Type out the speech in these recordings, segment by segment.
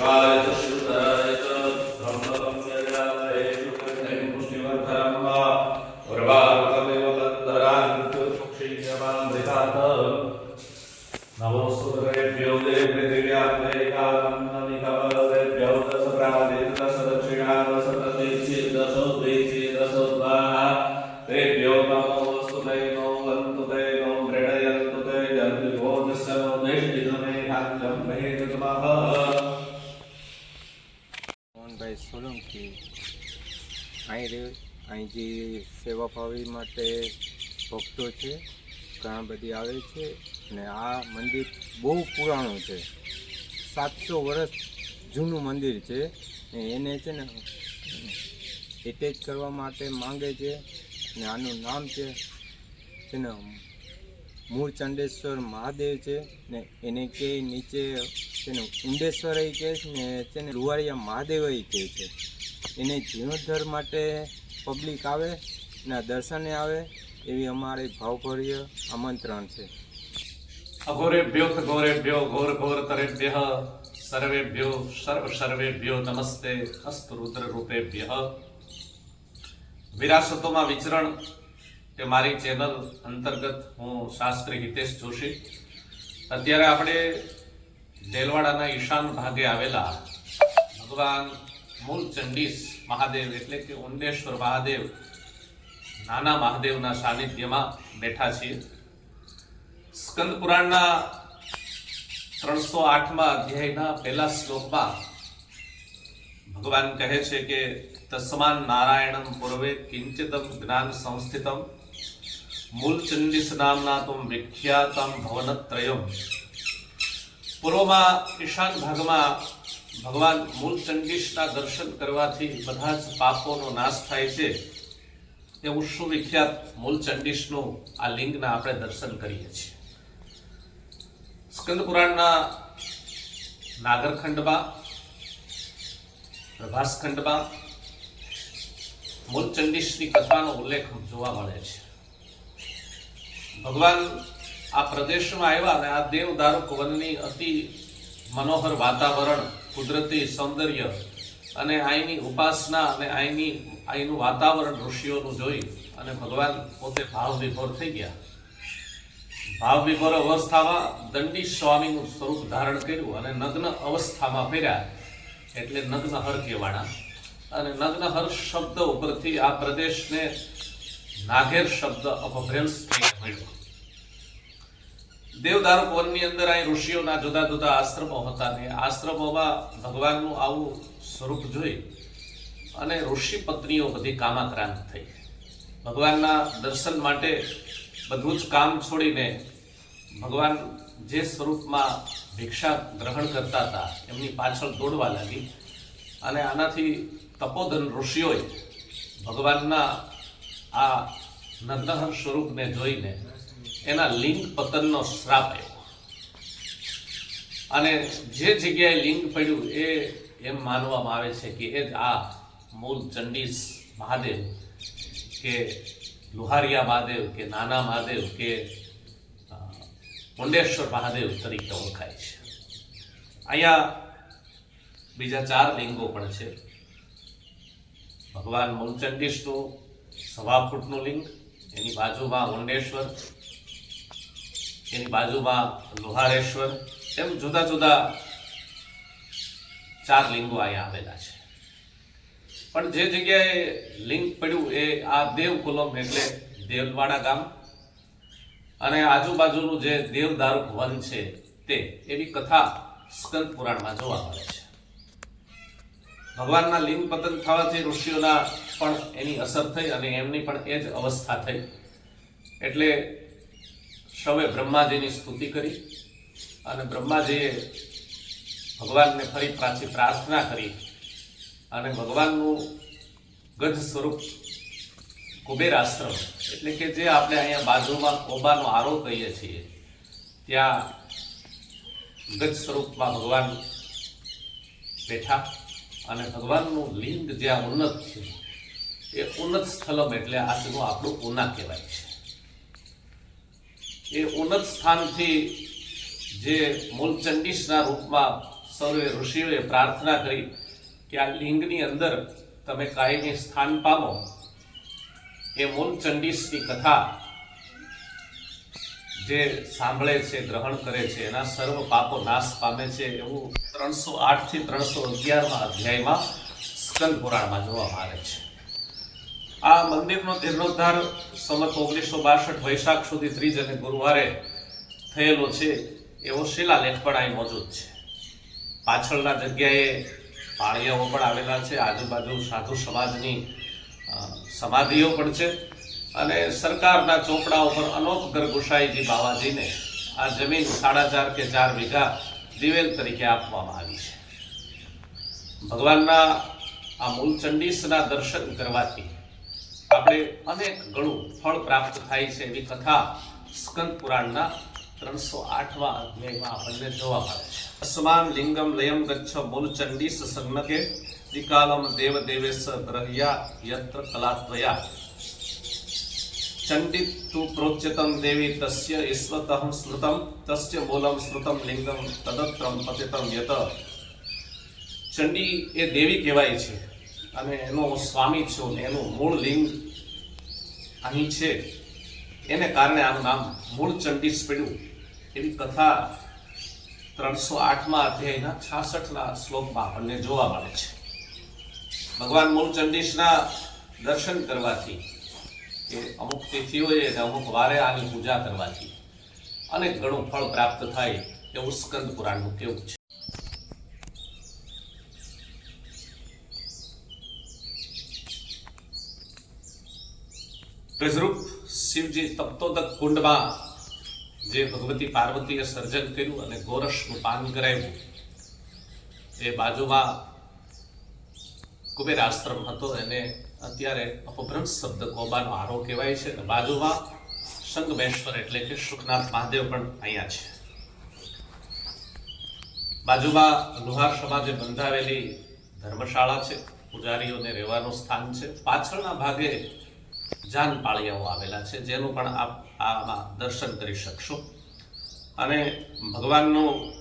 Chwale Solanki અહીં અહીં જે સેવાભાવી માટે ભક્તો છે, ઘણા બધી આવે છે અને આ મંદિર બહુ પુરાણું છે. સાતસો વર્ષ જૂનું મંદિર છે ને એને છે ને એટેચ કરવા માટે માંગે છે ને આનું નામ છે તેને મૂળ ચંડેશ્વર મહાદેવ છે ને એને કે નીચે તેને ઉંડેશ્વર કહે છે ને છે ને લુવાડિયા મહાદેવ કહે છે. એને જીર્ણોદ્ધાર માટે પબ્લિક આવે ને દર્શને આવે એવી અમારે ભાવભર્ય આમંત્રણ છે. અઘોરેભ્યો ઘોરેભ્યો ઘોર સર્વે સર્વેભ્યો સર્વ સર્વેભ્યો નમસ્તે હસ્ત રુદ્ર રૂપેભ્ય વિરાસતોમાં વિચરણ એ મારી ચેનલ અંતર્ગત હું શાસ્ત્રી હિતેશ જોશી. અત્યારે આપણે દેલવાડાના ઈશાન ભાગે આવેલા ભગવાન મૂળ ચંડીસ મહાદેવ એટલે કે ઉંડેશ્વર મહાદેવ. નાના મહાદેવના સાનિધ્યમાં બેઠા છીએ. સ્કંદ પુરાણના ત્રણસો આઠમાં અધ્યાયના પહેલા શ્લોકમાં ભગવાન કહે છે કે, તસ્માન નારાયણમ પૂર્વે કિંચિતમ જ્ઞાન સંસ્થિતમ મૂલ ચંડીસ નામના તુમ વિખ્યાતમ ભવનત્રયમ. પૂર્વમાં ઈશાન ભાગમાં ભગવાન મૂલચંડીશના દર્શન કરવાથી બધા જ પાપોનો નાશ થાય છે. એવું સુવિખ્યાત મૂલચંડીશનું આ લિંગના આપણે દર્શન કરીએ છીએ. સ્કંદ પુરાણના નાગરખંડમાં પ્રભાસખંડમાં મૂલચંડીશની કથાનો ઉલ્લેખ જોવા મળે છે. ભગવાન આ પ્રદેશમાં આવ્યા અને આ દેવ દારૂક વનની અતિ મનોહર વાતાવરણ કુદરતી સૌંદર્ય અને અહીંની ઉપાસના અને અહીંની અહીંનું વાતાવરણ ઋષિઓનું જોઈ અને ભગવાન પોતે ભાવ વિભોર થઈ ગયા. ભાવ વિભોર અવસ્થામાં દંડી સ્વામીનું સ્વરૂપ ધારણ કર્યું અને નગ્ન અવસ્થામાં ફેર્યા એટલે નગ્ન હર કહેવાના. અને નગ્ન શબ્દ ઉપરથી આ પ્રદેશને નાગેર શબ્દ અપભ્રંશ થઈ મળ્યો. દેવદારૂક વનની અંદર અહીં ઋષિઓના જુદા જુદા આશ્રમો હતા ને આશ્રમોમાં ભગવાનનું આવું સ્વરૂપ જોઈ અને ઋષિ પત્નીઓ બધી કામાક્રાંત થઈ. ભગવાનના દર્શન માટે બધું જ કામ છોડીને ભગવાન જે સ્વરૂપમાં ભિક્ષા ગ્રહણ કરતા હતા, એમની પાછળ દોડવા લાગી અને આનાથી તપોધન ઋષિઓએ ભગવાનના આ નંદહર સ્વરૂપને જોઈને એના લિંગ પતનનો શ્રાપ આવ્યો અને જે જગ્યાએ લિંગ પડ્યું એ એમ માનવામાં આવે છે કે એ જ આ મૂળ ચંડીસ મહાદેવ કે લુહારિયા મહાદેવ કે નાના મહાદેવ કે મુંડેશ્વર મહાદેવ તરીકે ઓળખાય છે. અહીંયા બીજા ચાર લિંગો પણ છે. ભગવાન મૂળચંડીશનું સવા ફૂટનું લિંગ, એની બાજુમાં મુંડેશ્વર એની બાજુમાં લોહારેશ્વર એમ જુદા જુદા ચાર લિંગો અહીંયા આવેલા છે. પણ જે જગ્યાએ લિંગ પડ્યું એ આ દેવકુલમ એટલે દેવવાડા ગામ. અને આજુબાજુનું જે દેવદારૂક વન છે તે એવી કથા સ્કંદ પુરાણમાં જોવા મળે છે. ભગવાનના લિંગ પતન થવાથી ઋષિઓના પણ એની અસર થઈ અને એમની પણ એ જ અવસ્થા થઈ. એટલે સૌએ બ્રહ્માજીની સ્તુતિ કરી અને બ્રહ્માજીએ ભગવાનને ફરી પાછી પ્રાર્થના કરી અને ભગવાનનું ગજ સ્વરૂપ કુબેર આશ્રમ, એટલે કે જે આપણે અહીંયા બાજુમાં કોબાનો આરો કહીએ છીએ, ત્યાં ગજ સ્વરૂપમાં ભગવાન બેઠા અને ભગવાનનું લિંગ જ્યાં ઉન્નત છે, એ ઉન્નત સ્થલમ એટલે આજનું આપણું ઉના કહેવાય છે. એ ઉન્નત સ્થાનથી જે મૂલચંડીશના રૂપમાં સૌએ ઋષિઓએ પ્રાર્થના કરી કે આ લિંગની અંદર તમે કાયમી સ્થાન પામો. એ મૂલચંડીશની કથા જે સાંભળે છે, ગ્રહણ કરે છે, એના સર્વ પાપો નાશ પામે છે એવું ત્રણસો આઠથી ત્રણસો અગિયારમાં અધ્યાયમાં સ્કંદ પુરાણમાં જોવામાં આવે છે. આ મંદિરનો જીર્ણોદ્ધાર સમત ઓગણીસો બાસઠ વૈશાખ સુધી ત્રીજ અને ગુરુવારે થયેલો છે, એવો શિલાલેખ પણ અહીં મોજૂદ છે. પાછળના જગ્યાએ પાળિયાઓ પણ આવેલા છે, આજુબાજુ સાધુ સમાજની સમાધિઓ પણ છે અને સરકારના ચોપડા ઉપર અનોપ ગરગુસાઈજી બાવાજીને આ જમીન સાડા ચાર કે ચાર વીઘા દિવેલ તરીકે આપવામાં આવી છે. ભગવાનના આ મૂલચંડીસના દર્શન કરવાથી આપણે અનેક ગણું ફળ પ્રાપ્ત થાય છે એવી કથા સ્કંદ પુરાણના ત્રણસો આઠમા અધ્યાયમાં આપણને જોવા મળે છે. અસમાન લિંગમ લયમ ગચ્છ મૂલચંડીસ સંજ્ઞકે ત્રિકાલમ દેવ દેવેશ ગ્રહ્યા યત્ર કલાત્વયા. ચંડિતુ પ્રોચ્યતમ દેવી તસ્ય ઈશ્વતઃ સ્મૃતમ તસ્ય મૂલમ સ્મૃતમ લિંગમ તદત્રમ પતિતમ યત. ચંડી એ દેવી કહેવાય છે. અને એનો સ્વામી છું ને એનું મૂળ લિંગ અહીં છે. એને કારણે આનું નામ મૂળ ચંડીશ પડ્યું એવી કથા ત્રણસો આઠમાં અધ્યાયના છાસઠના શ્લોકમાં આપણને જોવા મળે છે. ભગવાન મૂળ ચંડીશના દર્શન કરવાથી કે અમુક તિથિઓએ અને અમુક વારે આની પૂજા કરવાથી અનેક ઘણું ફળ પ્રાપ્ત થાય એવું સ્કંદ પુરાણનું કેવું છે. વિજરૂપ શિવજી તપ્તોદક કુંડમાં જે ભગવતી પાર્વતીએ સર્જન કર્યું અને ગોરસનું પાન કરાવ્યું, એ બાજુમાં કુબેર આશ્રમ હતો. એને અત્યારે અપભ્રંશ શબ્દ કોબાનો આરો કહેવાય છે અને બાજુમાં સંગમેશ્વર એટલે કે સુખનાથ મહાદેવ પણ અહીંયા છે. બાજુમાં લુહાર સમાજે બંધાવેલી ધર્મશાળા છે, પૂજારીઓને રહેવાનું સ્થાન છે. પાછળના ભાગે જાન પાળિયાઓ આવેલા છે, જેનું પણ આપ આમાં દર્શન કરી શકશો. અને ભગવાનનું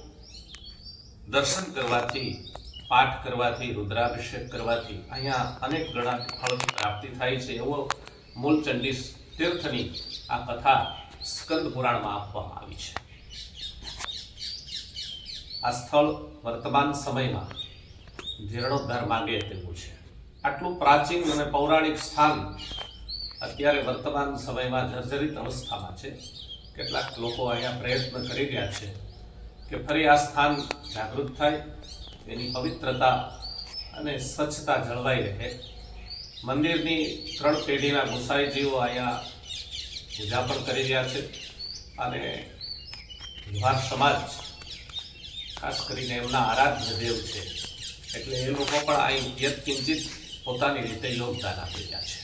દર્શન કરવાથી, પાઠ કરવાથી, રુદ્રાભિષેક કરવાથી અહીંયા અનેક ગણા ફળની પ્રાપ્તિ થાય છે. એવો મૂલચંડી તીર્થની આ કથા સ્કંદ પુરાણમાં આપવામાં આવી છે. આ સ્થળ વર્તમાન સમયમાં જીર્ણોદ્ધાર માંગે તેવું છે. આટલું પ્રાચીન અને પૌરાણિક સ્થાન અત્યારે વર્તમાન સમયમાં જર્જરિત અવસ્થામાં છે. કેટલાક લોકો અહીંયા પ્રયત્ન કરી રહ્યા છે કે ફરી આ સ્થાન જાગૃત થાય એની પવિત્રતા અને સ્વચ્છતા જળવાઈ રહે. મંદિરની ત્રણ પેઢીના ગુસાઈજીઓ અહીંયા પૂજા પણ કરી રહ્યા છે અને લુહાર સમાજ, ખાસ કરીને એમના આરાધ્ય દેવ છે. એટલે એ લોકો પણ અહીં યત્કિંચિત પોતાની રીતે યોગદાન આપી રહ્યા છે.